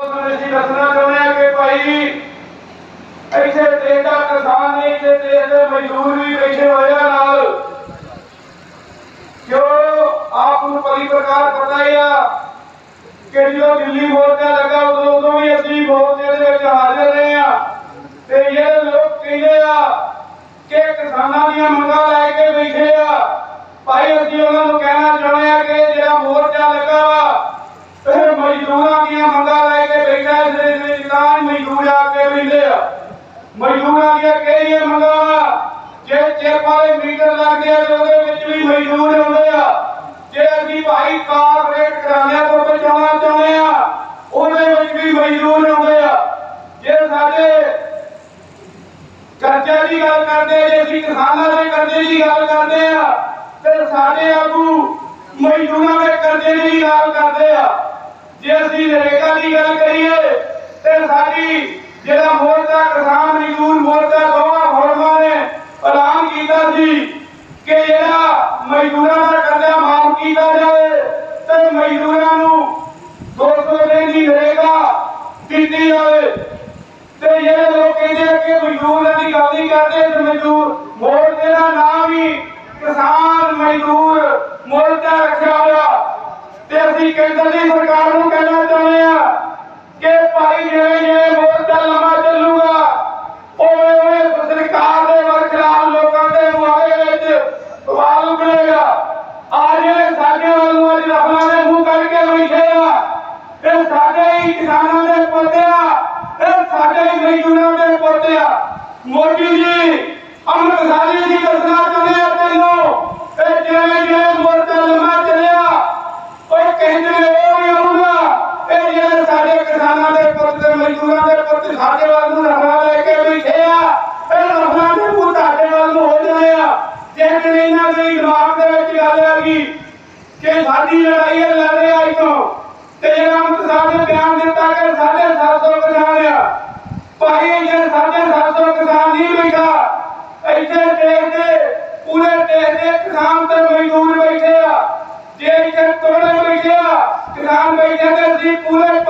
ਅਸੀਂ ਦੱਸਣਾ ਚਾਹੁੰਦੇ ਹਾਂ ਕਿ ਭਾਈ ਇੱਥੇ ਦੇਸ਼ ਦਾ ਕਿਸਾਨ ਨਹੀਂ, ਇੱਥੇ ਦੇਸ਼ ਦੇ ਮਜ਼ਦੂਰ ਵੀ ਬੈਠੇ ਹੋਏ ਆ ਨਾਲ। ਜੋ ਆਪ ਨੂੰ ਪਰੀ ਪ੍ਰਕਾਰ ਪਤਾ ਹੀ ਆ ਕਿ ਜਦੋਂ ਦਿੱਲੀ ਮੋਰਚਾ ਲੱਗਾ, ਉਦੋਂ ਉਦੋਂ ਵੀ ਅਸੀਂ ਮੋਰਚੇ ਦੇ ਵਿੱਚ ਹਾਜ਼ਰ ਰਹੇ ਆ। ਤੇ ਇਹ ਲੋਕ ਕਹਿੰਦੇ ਆ ਕਿ ਕਿਸਾਨਾਂ ਦੀਆਂ ਮੰਗਾਂ ਲੈ ਕੇ ਬੈਠੇ ਆ। ਭਾਈ, ਅਸੀਂ ਉਹਨਾਂ ਨੂੰ ਕਹਿਣਾ ਚਾਹੁੰਦੇ ਆ ਕਿ ਜਿਹੜਾ ਮੋਰਚਾ ਲੱਗਾ ਵਾ ਇਹ ਮਜ਼ਦੂਰਾਂ ਦੀਆਂ ਮੰਗਾਂ ਲੈ ਕੇ ਬੈਠਾ ਇਸ ਦੇ ਵਿੱਚ ਤਾਂ ਹੀ ਮਜ਼ਦੂਰ ਆ ਕੇ ਬੈਠੇ ਆ ਮਜ਼ਦੂਰਾਂ ਦੀਆਂ ਕਿਹੜੀਆਂ ਮੰਗਾਂ? ਜੇ ਚਿੱਪ ਵਾਲੇ ਮੀਟਰ ਲੱਗਦੇ ਆ ਤੇ ਉਹਦੇ ਵਿੱਚ ਵੀ ਮਜ਼ਦੂਰ ਆਉਂਦੇ ਆ। ਜੇ ਅਸੀਂ ਭਾਈ ਕਾਰਪੋਰੇਟ ਘਰਾਣਿਆਂ ਤੋਂ ਬਚਾਉਣਾ ਚਾਹੁੰਦੇ ਆ, ਉਹਦੇ ਵਿੱਚ ਵੀ ਮਜ਼ਦੂਰ ਆਉਂਦੇ ਆ। ਜੇ ਸਾਡੇ ਕਰਜ਼ੇ ਦੀ ਗੱਲ ਕਰਦੇ, ਜੇ ਅਸੀਂ ਕਿਸਾਨਾਂ ਦੇ ਕਰਜ਼ੇ ਦੀ ਗੱਲ ਕਰਦੇ ਆ, ਤੇ ਸਾਡੇ ਆਗੂ ਮਜ਼ਦੂਰਾਂ ਦੇ ਕਰਜ਼ੇ ਦੀ ਗੱਲ ਕਰਦੇ ਆ। ਜੇ ਅਸੀਂ ਨਰੇਗਾ ਦੀ ਗੱਲ ਕਰੀਏ, ਤੇ ਸਾਡੀ ਜਿਹੜਾ ਮੋਰਚਾ ਕਿਸਾਨ ਮਜ਼ਦੂਰ ਮੋਰਚਾ ਦੋਵਾਂ ਫੋਰਮਾਂ ਨੇ ਐਲਾਨ ਕੀਤਾ ਸੀ ਕਿ ਜਿਹੜਾ ਮਜ਼ਦੂਰਾਂ ਦਾ ਕਰਜ਼ਾ ਮਾਫ ਕੀਤਾ ਜਾਵੇ ਤੇ ਮਜ਼ਦੂਰਾਂ ਨੂੰ 200 ਦਿਨ ਦੀ ਨਰੇਗਾ ਦਿੱਤੀ ਜਾਵੇ। ਤੇ ਜਿਹੜੇ ਲੋਕ ਕਹਿੰਦੇ ਆ ਕਿ ਮਜ਼ਦੂਰਾਂ ਦੀ ਗੱਲ ਨਹੀਂ ਕਰਦੇ ਤੇ ਮਜ਼ਦੂਰ ਮੋਰਚੇ ਦਾ ਨਾਮ ਹੀ ਕਿਸਾਨ ਮਜ਼ਦੂਰ ਮੋਰਚਾ ਰੱਖਿਆ ਹੋਇਆ। ਤੇ ਅਸੀਂ ਕੇਂਦਰ ਦੀ ਸਰਕਾਰ ਨੂੰ ਕਹਿਣਾ ਚਾਹੁੰਦੇ ਆ ਕਿ ਭਾਈ ਜਿਵੇਂ ਜਿਵੇਂ ਮੋਰਚਾ ਲੰਮਾ ਚੱਲੂਗਾ ਉਵੇਂ ਉਵੇਂ ਸਰਕਾਰ ਦੇ ਵਰਖਲਾਫ ਲੋਕਾਂ ਦੇ ਮੁਆਰੇ ਵਿੱਚ ਸਵਾਲ ਉਠੇਗਾ ਆ ਜਿਹੜੇ ਸਾਡੇ ਵੱਲ ਨੂੰ ਅੱਜ ਰਫਲਾਂ ਦੇ ਮੂੰਹ ਕੱਢ ਕੇ ਬੈਠੇ ਆ। ਇਹ ਸਾਡੇ ਹੀ ਕਿਸਾਨਾਂ ਦੇ ਪੁੱਤ ਆ। ਇਹ ਸਾਡੇ ਹੀ ਮਜ਼ਦੂਰਾਂ ਦੇ ਪੁੱਤ ਆ। ਮੋਦੀ ਜੀ, ਅੰਮ੍ਰਿਤਸਰ ਜੀ ਦੱਸਣਾ ਚਾਹੁੰਦੇ ਆ ਤੈਨੂੰ ਇਹ ਜਿਵੇਂ ਜਿਵੇਂ ਮੋਰਚਾ ਲੰਮਾ ਚੱਲਿਆ ਉਹ ਕਹਿੰਦੇ ਨੇ ਉਹ ਨਹੀਂ ਆਊਗਾ ਇਹ ਜਿਹੜੇ ਸਾਡੇ ਕਿਸਾਨਾਂ ਦੇ ਪੁੱਤ ਤੇ ਮਜ਼ਦੂਰਾਂ ਦੇ ਪੁੱਤ ਸਾਡੇ ਵੱਲ ਨੂੰ ਰਫਾ ਲੈ ਕੇ ਬੈਠੇ ਆ ਇਹ ਰਫਾ ਦੇ ਪੁੱਤ ਸਾਡੇ ਵੱਲ ਨੂੰ ਹੋ ਜਾਣੇ ਆ ਜੇ ਕਿ ਇਹਨਾਂ ਦੇ ਦਿਮਾਗ ਦੇ ਵਿੱਚ ਗੱਲ ਆ ਗਈ ਕਿ ਸਾਡੀ ਲੜਾਈ ਹੈ ਲੜ ਰਿਹਾ ਇਥੋਂ ਤੇ ਜਿਹੜਾ ਅੰਮ੍ਰਿਤਸਰ ਨੇ ਬਿਆਨ ਦਿੱਤਾ ਕਿ ਸਾਡੇ 700 ਕਿਸਾਨ ਆ, ਭਾਈ ਇਹ ਸਾਡੇ 700 ਕਿਸਾਨ ਨਹੀਂ ਬੈਠਾ, ਇੱਥੇ ਦੇਸ਼ ਦੇ ਪੂਰੇ ਦੇਸ਼ ਦੇ ਕਿਸਾਨ ਤੇ ਮਜ਼ਦੂਰ ਬੈਠੇ ਆ। ਜੇ ਇੱਥੇ ਤੋੜੇ ਬੈਠੇ ਆ, ਕਿਸਾਨ ਬੈਠੇ ਤੇ ਅਸੀਂ ਪੂਰੇ